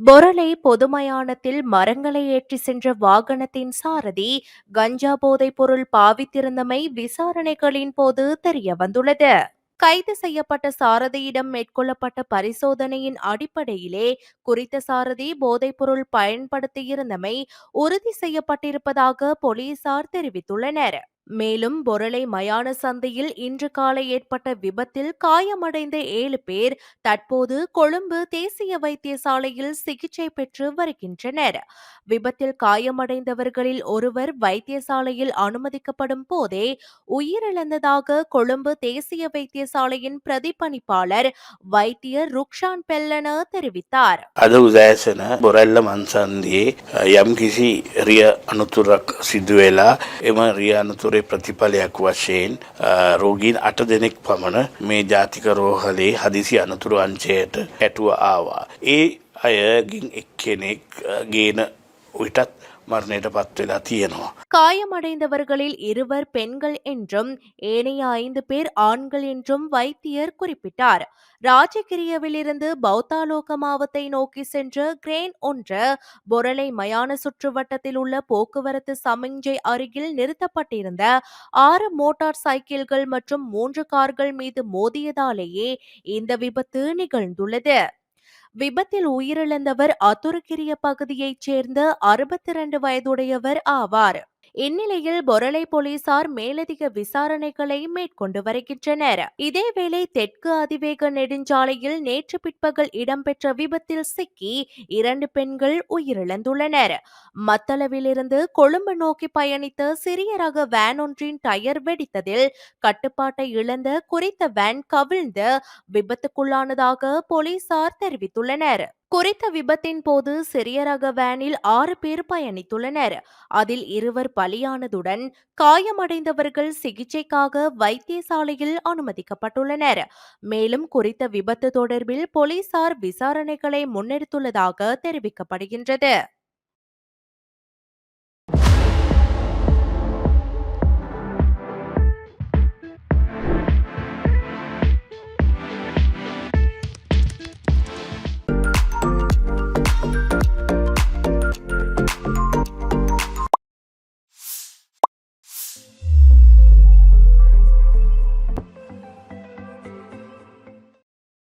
பொரளை பொதுமயானத்தில் மரங்களை ஏற்றி சென்ற வாகனத்தின் சாரதி கஞ்சா போதைப் பொருள் பாவித்திருந்தமை விசாரணைகளின் போது தெரிய வந்துள்ளது. கைது செய்யப்பட்ட சாரதியிடம் மேற்கொள்ளப்பட்ட பரிசோதனையின் அடிப்படையிலே குறித்த சாரதி போதைப்பொருள் பயன்படுத்தியிருந்தமை உறுதி செய்யப்பட்டிருப்பதாக போலீசார் தெரிவித்துள்ளனர். மேலும் பொருளை மயான சந்தையில் இன்று காலை ஏற்பட்ட விபத்தில் காயமடைந்த ஏழு பேர் தற்போது கொழும்பு தேசிய வைத்தியசாலையில் சிகிச்சை பெற்று வருகின்றனர். விபத்தில் காயமடைந்தவர்களில் ஒருவர் வைத்தியசாலையில் அனுமதிக்கப்படும் போதே உயிரிழந்ததாக கொழும்பு தேசிய வைத்தியசாலையின் பிரதிபணிப்பாளர் வைத்தியர் ருக்ஷான் பெல்லன தெரிவித்தார். அது உதயசன பொரல்ல மன்சந்தி எம் கிசி ரிய அனுத்துரக் சித்துவேலா ரிய அனுத்துரை අනතුරේ ප්‍රතිඵලයක් වශයෙන් අ, රෝගීන් අට දෙනෙක් පමණ මේ ජාතික රෝහලේ හදිසි අනතුරු අංචයට ඇටුව ආවා. ඒ අයගින් එක් කෙනෙක් අ, ගේන විටත් මරණයට පත්වෙලා තියෙනවා. காயமடைந்தவர்களில் இருவர் பெண்கள் என்றும் ஏனைய ஐந்து பேர் ஆண்கள் என்றும் வைத்தியர் குறிப்பிட்டார் ராஜகிரியவிலிருந்து பௌத்தாலோகமாவத்தை நோக்கி சென்ற கிரேன் ஒன்று பொரளை மயான சுற்றுவட்டத்தில் உள்ள போக்குவரத்து சமிஞ்சை அருகில் நிறுத்தப்பட்டிருந்த ஆறு மோட்டார் சைக்கிள்கள் மற்றும் மூன்று கார்கள் மீது மோதியதாலேயே இந்த விபத்து நிகழ்ந்துள்ளது விபத்தில் உயிரிழந்தவர் அத்துருக்கிரிய பகுதியைச் சேர்ந்த அறுபத்தி இரண்டு வயதுடையவர் ஆவார். இந்நிலையில் பொரளை போலீசார் மேலதிக விசாரணைகளை மேற்கொண்டு வருகின்றனர். இதேவேளை தெற்கு அதிவேக நெடுஞ்சாலையில் நேற்று பிற்பகல் இடம்பெற்ற விபத்தில் சிக்கி இரண்டு பெண்கள் உயிரிழந்துள்ளனர். மத்தளவிலிருந்து கொழும்பு நோக்கி பயணித்த சிறிய ரக வேன் ஒன்றின் டயர் வெடித்ததில் கட்டுப்பாட்டை இழந்த குறித்த வேன் கவிழ்ந்து விபத்துக்குள்ளானதாக போலீசார் தெரிவித்துள்ளனர். குறித்த விபத்தின் போது சிறிய ரக வேனில் ஆறு பேர் பயணித்துள்ளனர். அதில் இருவர் பலியானதுடன் காயமடைந்தவர்கள் சிகிச்சைக்காக வைத்தியசாலையில் அனுமதிக்கப்பட்டுள்ளனர். மேலும் குறித்த விபத்து தொடர்பில் போலீசார் விசாரணைகளை முன்னெடுத்துள்ளதாக தெரிவிக்கப்படுகின்றது.